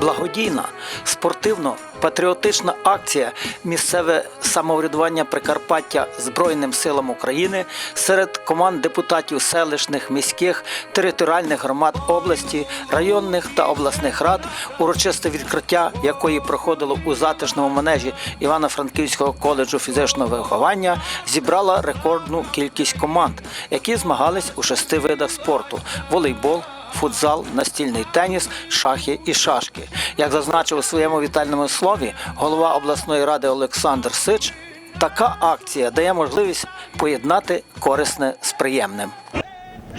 Благодійна спортивно-патріотична акція місцеве самоврядування Прикарпаття Збройним силам України серед команд депутатів селищних, міських, територіальних громад області, районних та обласних рад, урочисте відкриття якої проходило у затишному манежі Івано-Франківського коледжу фізичного виховання, зібрала рекордну кількість команд, які змагались у шести видах спорту: волейбол, футзал, настільний теніс, шахи і шашки. Як зазначив у своєму вітальному слові голова обласної ради Олександр Сич, така акція дає можливість поєднати корисне з приємним.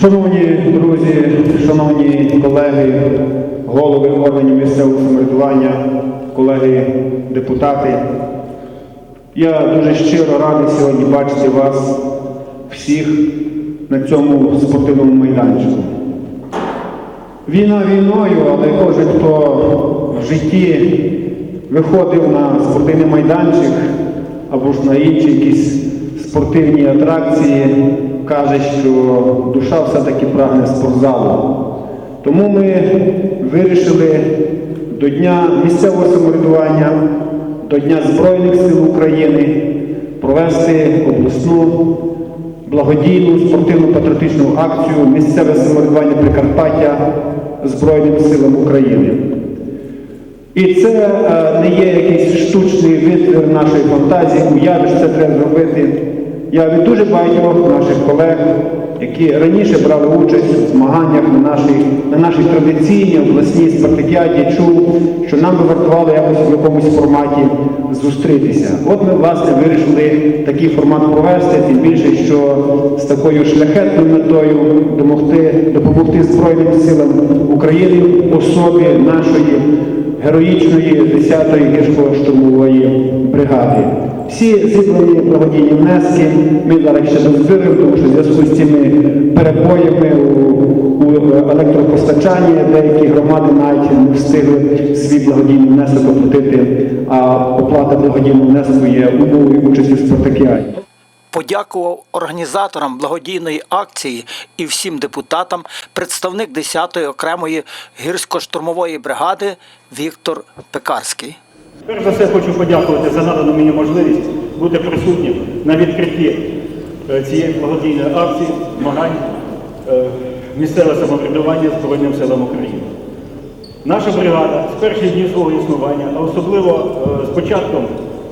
Шановні друзі, шановні колеги, голови органів місцевого самоврядування, колеги депутати, я дуже щиро радий сьогодні бачити вас всіх на цьому спортивному майданчику. Війна війною, але кожен, хто в житті виходив на спортивний майданчик або ж на інші якісь спортивні атракції, каже, що душа все-таки прагне спортзалу. Тому ми вирішили до Дня місцевого самоврядування, до Дня Збройних сил України провести обласну благодійну спортивно-патріотичну акцію місцеве самоврядування Прикарпаття Збройним силам України. І це е, не є якийсь штучний витвір нашої фантазії, уяви, що це треба зробити. Я від дуже багатьох наших колег, які раніше брали участь у змаганнях на нашій, на нашій традиційній обласній спартакіаді, чув, що нам би вартувало якось в якомусь форматі зустрітися. От ми, власне, вирішили такий формат провести, тим більше, що з такою шляхетною метою допомогти, допомогти Збройним силам України особі нашої героїчної 10-ї гірсько-штурмової бригади. Всі зібрані благодійні внески ми зараз ще дозбираємо, тому що в зв'язку з цими перебоями у, у електропостачанні деякі громади навіть не встигли свій благодійний внесок оплатити, а оплата благодійного внеску є умовою участі в спартакіаді. Подякував організаторам благодійної акції і всім депутатам представник 10-ї окремої гірсько-штурмової бригади Віктор Пекарський. Перш за все хочу подякувати за надану мені можливість бути присутнім на відкритті е, цієї благодійної акції змагань е, місцеве самоврядування Збройним силам України. Наша бригада з перших днів свого існування, а особливо е, з початком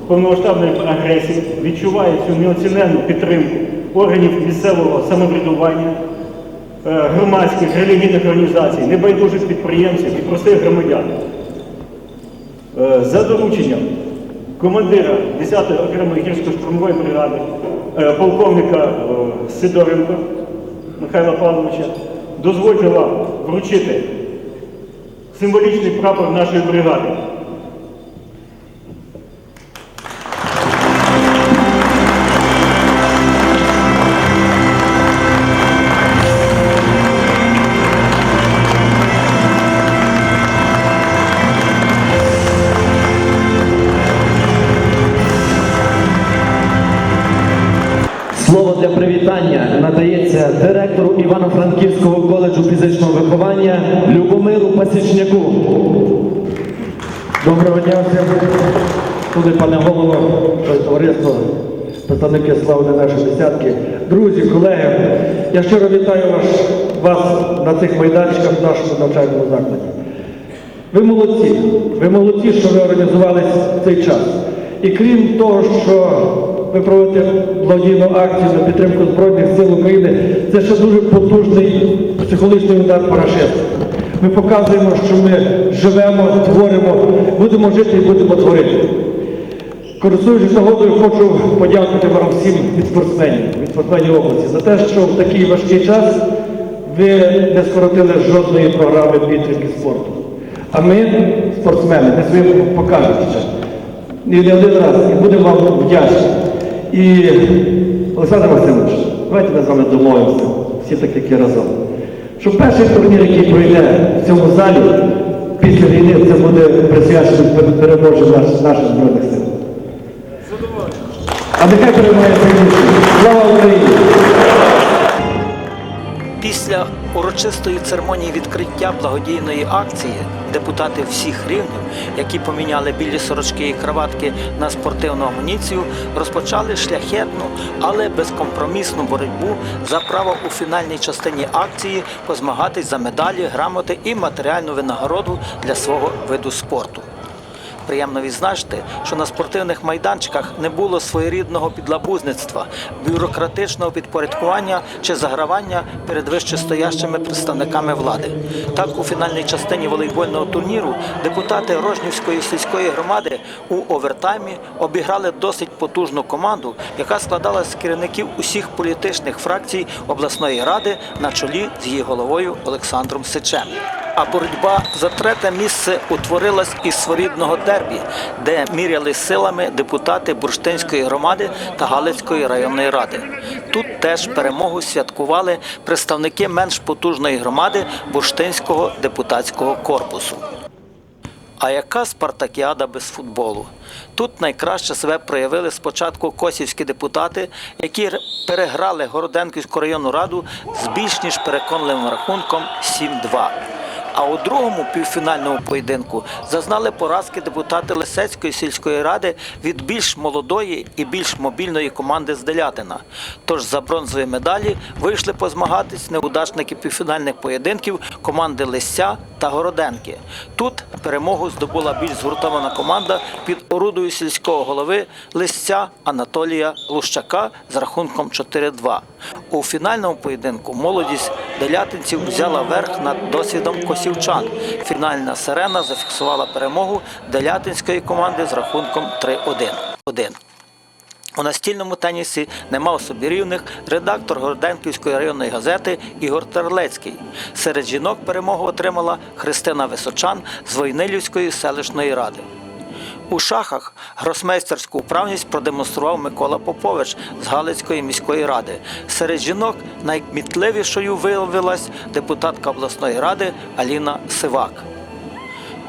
повномасштабної агресії, відчуває цю неоціненну підтримку органів місцевого самоврядування, е, громадських релігійних організацій, небайдужих підприємців і простих громадян. Е, За дорученням командира 10-ї окремої гірсько-штурмової бригади, е, полковника Сидоренко Михайла Павловича, дозвольте вам вручити символічний прапор нашої бригади. Директору Івано-Франківського коледжу фізичного виховання Любомиру Пасічняку. Доброго дня всім, туди пане голово, товариство, представники слави нашої десятки. Друзі, колеги, я щиро вітаю вас, на цих майданчиках в нашому навчальному закладі. Ви молодці, ви молодці, що ви організували цей час. І крім того, що ви проводите благодійну акцію на підтримку Збройних сил України, це ще дуже потужний психологічний удар по рашистам. Ми показуємо, що ми живемо, творимо, будемо жити і будемо творити. Користуючись нагодою, хочу подякувати вам всім від спортсменів, від спортсменів області за те, що в такий важкий час ви не скоротили жодної програми підтримки спорту. А ми, спортсмени, не своїм покажемо. І не один раз, і будемо вам вдячні. І Олександр Васильович, давайте ми з вами домовимося, всі так, як і разом. Що перший турнір, який пройде в цьому залі після війни, це буде присвячено переможі наш, наших Збройних сил. А нехай перемагає. Слава Україні! Після урочистої церемонії відкриття благодійної акції депутати всіх рівнів, які поміняли білі сорочки і краватки на спортивну амуніцію, розпочали шляхетну, але безкомпромісну боротьбу за право у фінальній частині акції позмагатись за медалі, грамоти і матеріальну винагороду для свого виду спорту. Приємно відзначити, що на спортивних майданчиках не було своєрідного підлабузництва, бюрократичного підпорядкування чи загравання перед вищестоящими представниками влади. Так, у фінальній частині волейбольного турніру депутати Рожнівської сільської громади у овертаймі обіграли досить потужну команду, яка складалась з керівників усіх політичних фракцій обласної ради на чолі з її головою Олександром Сичем. А боротьба за третє місце утворилась із своєрідного дербі, де міряли силами депутати Бурштинської громади та Галицької районної ради. Тут теж перемогу святкували представники менш потужної громади Бурштинського депутатського корпусу. А яка спартакіада без футболу? Тут найкраще себе проявили спочатку косівські депутати, які переграли Городенківську районну раду з більш ніж переконливим рахунком 7-2. А у другому півфінальному поєдинку зазнали поразки депутати Лисецької сільської ради від більш молодої і більш мобільної команди з Делятина. Тож за бронзові медалі вийшли позмагатись неудачники півфінальних поєдинків команди Лисця та Городенки. Тут перемогу здобула більш згуртована команда під орудою сільського голови Лисця Анатолія Лущака з рахунком 4-2. У фінальному поєдинку молодість делятинців взяла верх над досвідом косівчан. Фінальна сирена зафіксувала перемогу делятинської команди з рахунком 3-1. У настільному тенісі нема собі рівних редактор Горденківської районної газети Ігор Терлецький. Серед жінок перемогу отримала Христина Височан з Войнилівської селищної ради. У шахах гросмейстерську вправність продемонстрував Микола Попович з Галицької міської ради. Серед жінок найкмітливішою виявилась депутатка обласної ради Аліна Сивак.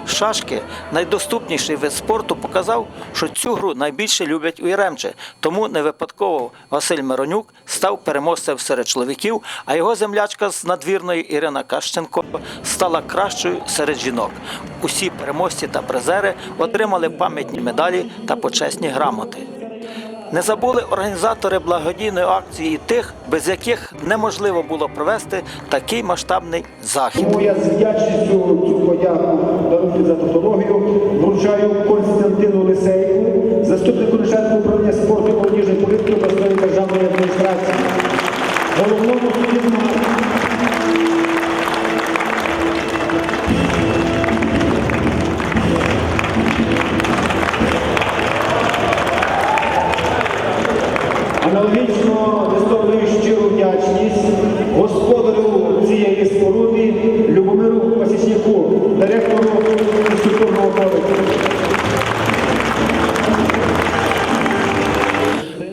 Шашки, найдоступніший вид спорту, показав, що цю гру найбільше люблять у Яремче. Тому не випадково Василь Миронюк став переможцем серед чоловіків, а його землячка з надвірної Ірина Кащенко стала кращою серед жінок. Усі переможці та призери отримали пам'ятні медалі та почесні грамоти. Не забули організатори благодійної акції і тих, без яких неможливо було провести такий масштабний захід. Тому я з вдячністю подяку за тавтологію. Вручаю Константину Лисейку, заступнику начальника управління спорту молодіжної політики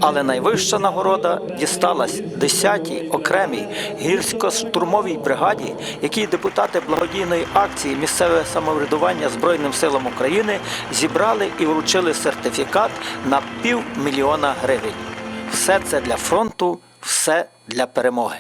Але найвища нагорода дісталась 10-й окремій гірсько-штурмовій бригаді, якій депутати благодійної акції місцеве самоврядування Збройним силам України зібрали і вручили сертифікат на півмільйона гривень. Все це для фронту, все для перемоги.